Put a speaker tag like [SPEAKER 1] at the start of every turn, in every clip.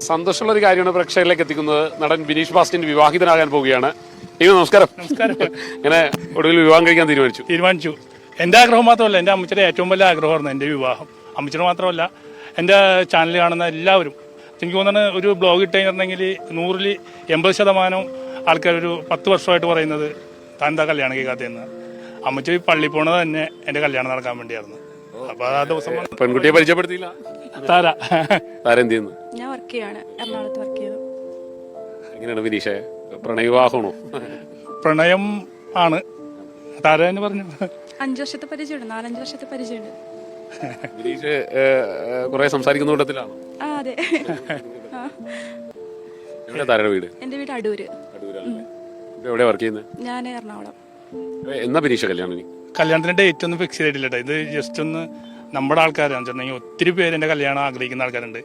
[SPEAKER 1] സന്തോഷമുള്ള ഒരു കാര്യമാണ് പ്രേക്ഷകരിലേക്ക് എത്തിക്കുന്നത്. നടൻ ബിനീഷ് ബാസ്റ്റിന്റെ വിവാഹിതനാകാൻ പോവുകയാണ്. അയ്യോ നമസ്കാരം.
[SPEAKER 2] നമസ്കാരം.
[SPEAKER 1] ഇങ്ങനെ ഒടുവിൽ വിവാഹം കഴിക്കാൻ തീരുമാനിച്ചു.
[SPEAKER 2] തീരുമാനിച്ചു. എന്റെ ആഗ്രഹം മാത്രമല്ല എന്റെ അമ്മച്ചിയുടെ ഏറ്റവും വലിയ ആഗ്രഹമായിരുന്നു എന്റെ വിവാഹം. അമ്മച്ചിയുടെ മാത്രമല്ല എന്റെ ചാനൽ കാണുന്ന എല്ലാവരും. എനിക്ക് തോന്നുന്നത് ഒരു ബ്ലോഗ് ഇട്ട് കഴിഞ്ഞിട്ടുണ്ടെങ്കിൽ നൂറിൽ എൺപത് ശതമാനം ആൾക്കാർ ഒരു പത്ത് വർഷമായിട്ട് പറയുന്നത് താൻ എന്താ കല്യാണം കേൾക്കാത്തതെന്ന് അമ്മച്ചി പള്ളി പോണത് തന്നെ എന്റെ കല്യാണം നടക്കാൻ വേണ്ടിയായിരുന്നു. അപ്പോൾ ആ ദിവസം
[SPEAKER 1] പെൺകുട്ടിയെ പരിചയപ്പെടുത്തിയില്ല.
[SPEAKER 2] താര.
[SPEAKER 1] താരെന്ത് ചെയ്യുന്നു
[SPEAKER 3] ഞാൻ വർക്ക് ചെയ്യാണ്. എറണാകുളത്ത് വർക്ക് ചെയ്തു.
[SPEAKER 1] എങ്ങനെയാണ് ബിനീഷെ പ്രണയവിവാഹമാണോ
[SPEAKER 2] പ്രണയം ആണ്. താര എന്ന് പറഞ്ഞു
[SPEAKER 3] അഞ്ച് വർഷത്തെ പരിചയമുണ്ട്. നാലഞ്ച് വർഷത്തെ പരിചയമുണ്ട്.
[SPEAKER 1] കുറെ സംസാരിക്കുന്ന കൂട്ടത്തിലാണ്?
[SPEAKER 3] ആ അതെ. ആ.
[SPEAKER 1] എവിടെ താരയുടെ വീട്?
[SPEAKER 3] എന്റെ വീട് അടൂര്.
[SPEAKER 1] ഇപ്പൊ എവിടെയാ വർക്ക് ചെയ്യുന്നത്
[SPEAKER 3] ഞാൻ എറണാകുളം.
[SPEAKER 1] എന്നാ ബിനീഷ കല്യാണം ഇനി?
[SPEAKER 2] കല്യാണത്തിന്റെ ഡേറ്റ് ഒന്നും ഫിക്സ് ചെയ്തിട്ടില്ല കേട്ടോ ഇത് ജസ്റ്റ് ഒന്ന് നമ്മുടെ ആൾക്കാരാണ്. വെച്ചിട്ടുണ്ടെങ്കിൽ ഒത്തിരി പേര് എന്റെ കല്യാണം ആഗ്രഹിക്കുന്ന ആൾക്കാരുണ്ട്.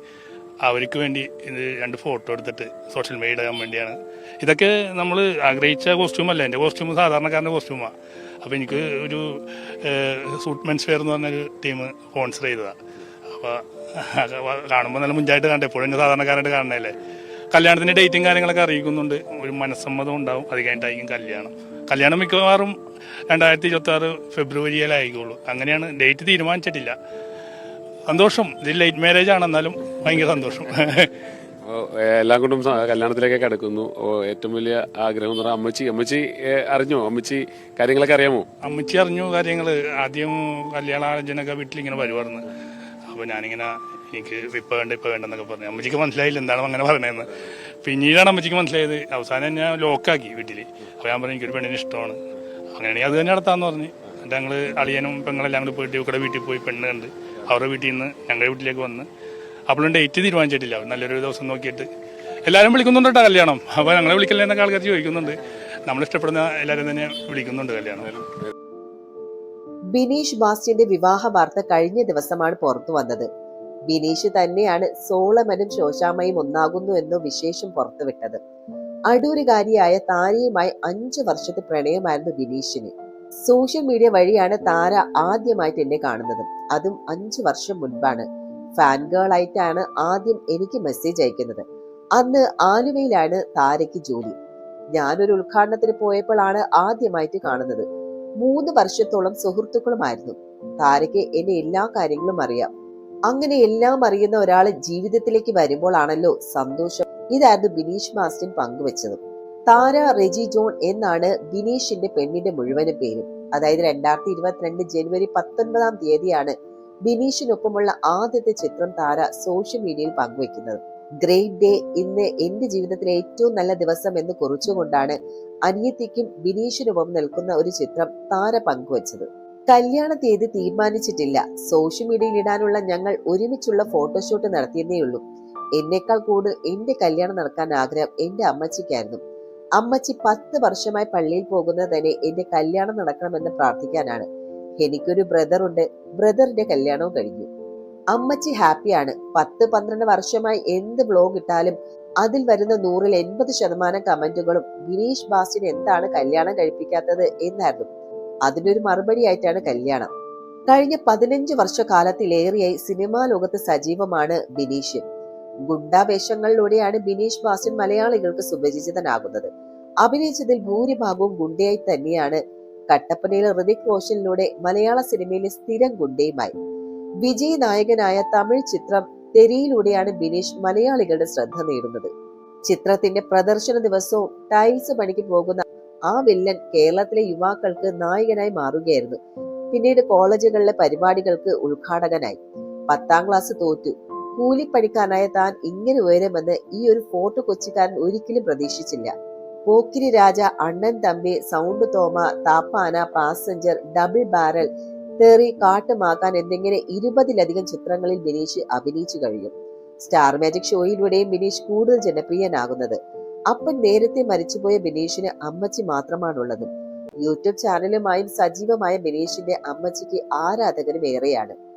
[SPEAKER 2] അവർക്ക് വേണ്ടി ഇത് രണ്ട് ഫോട്ടോ എടുത്തിട്ട് സോഷ്യൽ മീഡിയ ഇടാൻ വേണ്ടിയാണ്. ഇതൊക്കെ നമ്മൾ ആഗ്രഹിച്ച കോസ്റ്റ്യൂം അല്ല? എന്റെ കോസ്റ്റ്യൂം സാധാരണക്കാരന്റെ കോസ്റ്റ്യൂമാണ് അപ്പോൾ എനിക്ക് ഒരു സൂട്ട് മെൻസ് വെയർ എന്ന് പറഞ്ഞൊരു ടീം സ്പോൺസർ ചെയ്തതാണ് അപ്പോൾ കാണുമ്പോൾ നല്ല മുഞ്ചായിട്ട് കാണട്ടെ. എപ്പോഴും സാധാരണക്കാരായിട്ട് കാണണല്ലേ കല്യാണത്തിന്റെ ഡേറ്റും കാര്യങ്ങളൊക്കെ അറിയിക്കുന്നുണ്ട്. ഒരു മനസ്സമ്മതം ഉണ്ടാവും. അത് കഴിഞ്ഞിട്ടായിരിക്കും കല്യാണം. കല്യാണം മിക്കവാറും രണ്ടായിരത്തി ഇരുപത്തി ആറ് ഫെബ്രുവരിയിലായിരിക്കുള്ളൂ. അങ്ങനെയാണ് ഡേറ്റ് തീരുമാനിച്ചിട്ടില്ല. സന്തോഷം. ഇത് ലൈറ്റ് മാരേജ് ആണ് എന്നാലും ഭയങ്കര സന്തോഷം.
[SPEAKER 1] എല്ലാം കൊണ്ടും കല്യാണത്തിലേക്ക് അടുക്കുന്നു ഏറ്റവും വലിയ ആഗ്രഹം എന്ന് പറഞ്ഞാൽ അമ്മച്ചി അമ്മച്ചി അറിഞ്ഞോ? അമ്മച്ചി കാര്യങ്ങളൊക്കെ അറിയാമോ?
[SPEAKER 2] അമ്മച്ചി അറിഞ്ഞു കാര്യങ്ങൾ ആദ്യം കല്യാണ കല്യാണാലോചനയൊക്കെ വീട്ടിലിങ്ങനെ വരുമായിരുന്നു അപ്പോൾ ഞാനിങ്ങനെ എനിക്ക് ഇപ്പം വേണ്ട ഇപ്പം വേണ്ടെന്നൊക്കെ പറഞ്ഞു. അമ്മച്ചിക്ക് മനസ്സിലായില്ല എന്താണ് അങ്ങനെ പറഞ്ഞതെന്ന് പിന്നീടാണ് അമ്മച്ചിക്ക് മനസ്സിലായത്. അവസാനം ഞാൻ ലോക്കാക്കി വീട്ടിൽ അപ്പോൾ ഞാൻ പറഞ്ഞു എനിക്കൊരു പെണ്ണിന് ഇഷ്ടമാണ്. അങ്ങനെയാണെങ്കിൽ അത് തന്നെ നടത്താമെന്ന് പറഞ്ഞ്. എന്നിട്ട് ഞങ്ങൾ അളിയനും പെങ്ങളെല്ലാം കൂടി പോയിട്ട് ഇവിടെ വീട്ടിൽ പോയി പെണ്ണ് കണ്ട് അവരുടെ വീട്ടിൽ നിന്ന് ഞങ്ങളുടെ വീട്ടിലേക്ക് വന്ന്. അപ്പോഴും ഡേറ്റ് തീരുമാനിച്ചിട്ടില്ല. നല്ലൊരു ദിവസം നോക്കിയിട്ട് എല്ലാവരും വിളിക്കുന്നുണ്ട് കേട്ടോ കല്യാണം. അപ്പോൾ ഞങ്ങളെ വിളിക്കില്ല എന്നൊക്കെ ആൾക്കാർ ചോദിക്കുന്നുണ്ട്. നമ്മൾ ഇഷ്ടപ്പെടുന്ന എല്ലാവരും തന്നെ വിളിക്കുന്നുണ്ട് കല്യാണം.
[SPEAKER 4] ബിനീഷ് ബാസ്റ്റിന്റെ വിവാഹ വാർത്ത കഴിഞ്ഞ ദിവസമാണ് പുറത്തു വന്നത്. ബിനീഷ് തന്നെയാണ് സോളമനും ശോശാമയും ഒന്നാകുന്നു എന്ന വിശേഷം പുറത്തുവിട്ടത്. അടൂരുകാരിയായ താരയുമായി അഞ്ചു വർഷത്തെ പ്രണയമായിരുന്നു ബിനീഷിന്. സോഷ്യൽ മീഡിയ വഴിയാണ് താര ആദ്യമായിട്ട് എന്നെ കാണുന്നത്. അതും അഞ്ചു വർഷം മുൻപാണ്. ഫാൻ ഗേൾ ആയിട്ടാണ് ആദ്യം എനിക്ക് മെസ്സേജ് അയക്കുന്നത്. അന്ന് ആലുവയിലാണ് താരയ്ക്ക് ജോലി. ഞാനൊരു ഉദ്ഘാടനത്തിന് പോയപ്പോഴാണ് ആദ്യമായിട്ട് കാണുന്നത്. മൂന്ന് വർഷത്തോളം സുഹൃത്തുക്കളുമായിരുന്നു. താരയ്ക്ക് എന്നെ എല്ലാ കാര്യങ്ങളും അറിയാം. അങ്ങനെ എല്ലാം അറിയുന്ന ഒരാൾ ജീവിതത്തിലേക്ക് വരുമ്പോഴാണല്ലോ സന്തോഷം. ഇതായിരുന്നു ബിനീഷ് മാസ്റ്റിൻ പങ്കുവച്ചത്. താര റെജി ജോൺ എന്നാണ് ബിനീഷിന്റെ പെണ്ണിന്റെ മുഴുവനും പേര്. അതായത് രണ്ടായിരത്തി ഇരുപത്തിരണ്ട് ജനുവരി പത്തൊൻപതാം തീയതിയാണ് ബിനീഷിനൊപ്പമുള്ള ആദ്യത്തെ ചിത്രം താര സോഷ്യൽ മീഡിയയിൽ പങ്കുവെക്കുന്നത് ഗ്രേറ്റ് ഡേ ഇന്ന് എന്റെ ജീവിതത്തിലെ ഏറ്റവും നല്ല ദിവസം എന്ന് കുറിച്ചുകൊണ്ടാണ് അനിയത്തിക്കും വിനീഷിനുമൊപ്പം നിൽക്കുന്ന ഒരു ചിത്രം താര പങ്കുവച്ചത്. കല്യാണ തീയതി തീരുമാനിച്ചിട്ടില്ല. സോഷ്യൽ മീഡിയയിൽ ഇടാനുള്ള ഞങ്ങൾ ഒരുമിച്ചുള്ള ഫോട്ടോഷൂട്ട് നടത്തിയെന്നേ ഉള്ളൂ. എന്നേക്കാൾ കൂടുതൽ എന്റെ കല്യാണം നടക്കാൻ ആഗ്രഹം എന്റെ അമ്മച്ചിക്കായിരുന്നു. അമ്മച്ചി പത്ത് വർഷമായി പള്ളിയിൽ പോകുന്നത് തന്നെ എന്റെ കല്യാണം നടക്കണമെന്ന് പ്രാർത്ഥിക്കാനാണ്. എനിക്കൊരു ബ്രദറുണ്ട് ബ്രദറിന്റെ കല്യാണവും കഴിഞ്ഞു. അമ്മച്ചി ഹാപ്പിയാണ്. പത്ത് പന്ത്രണ്ട് വർഷമായി എന്ത് ബ്ലോഗ് ഇട്ടാലും അതിൽ വരുന്ന നൂറിൽ എൺപത് ശതമാനം കമന്റുകളും ഗിരീഷ് ബാസിന് എന്താണ് കല്യാണം കഴിപ്പിക്കാത്തത് എന്നായിരുന്നു. അതിനൊരു മറുപടി ആയിട്ടാണ് കല്യാണം. കഴിഞ്ഞ പതിനഞ്ച് വർഷക്കാലത്തിലേറെയായി സിനിമാ ലോകത്ത് സജീവമാണ് ബിനീഷ്. ഗുണ്ടാവേഷങ്ങളിലൂടെയാണ് ബിനീഷ് ബാസിൻ മലയാളികൾക്ക് സുപരിചിതനാകുന്നത്. അഭിനയിച്ചതിൽ ഭൂരിഭാഗവും ഗുണ്ടയായി തന്നെയാണ്. കട്ടപ്പനയിലെ ഋതിക് റോഷനിലൂടെ മലയാള സിനിമയിലെ സ്ഥിരം ഗുണ്ടയുമായി. വിജയ് നായകനായ തമിഴ് ചിത്രം തെരിയിലൂടെയാണ് ബിനീഷ് മലയാളികളുടെ ശ്രദ്ധ നേടുന്നത്. ചിത്രത്തിന്റെ പ്രദർശന ദിവസവും ടൈൽസ് പണിക്ക് പോകുന്ന ആ വില്ലൻ കേരളത്തിലെ യുവാക്കൾക്ക് നായകനായി മാറുകയായിരുന്നു. പിന്നീട് കോളേജുകളിലെ പരിപാടികൾക്ക് ഉദ്ഘാടകനായി. പത്താം ക്ലാസ് തോറ്റു. കൂലിപ്പണിക്കാരനായ താൻ ഇങ്ങനെ ഉയരുമെന്ന് ഈ ഒരു ഫോട്ടോ കൊച്ചിക്കാരൻ ഒരിക്കലും പ്രതീക്ഷിച്ചില്ല. Pokkiri Raja Annan Thambi sound Thoma Thappana passenger double Barrel Theri Kattumakkan എന്നിങ്ങനെ ഇരുപതിലധികം ചിത്രങ്ങളിൽ ബിനീഷ് അഭിനയിച്ചു കഴിയും സ്റ്റാർ മാജിക് ഷോയിലൂടെയും ബിനീഷ് കൂടുതൽ ജനപ്രിയനാകുന്നത്. അപ്പൻ നേരത്തെ മരിച്ചുപോയ ബിനീഷിന് അമ്മച്ചി മാത്രമാണുള്ളത്. യൂട്യൂബ് ചാനലുമായും സജീവമായ ബിനീഷിന്റെ അമ്മച്ചിക്ക് ആരാധകരും ഏറെയാണ്.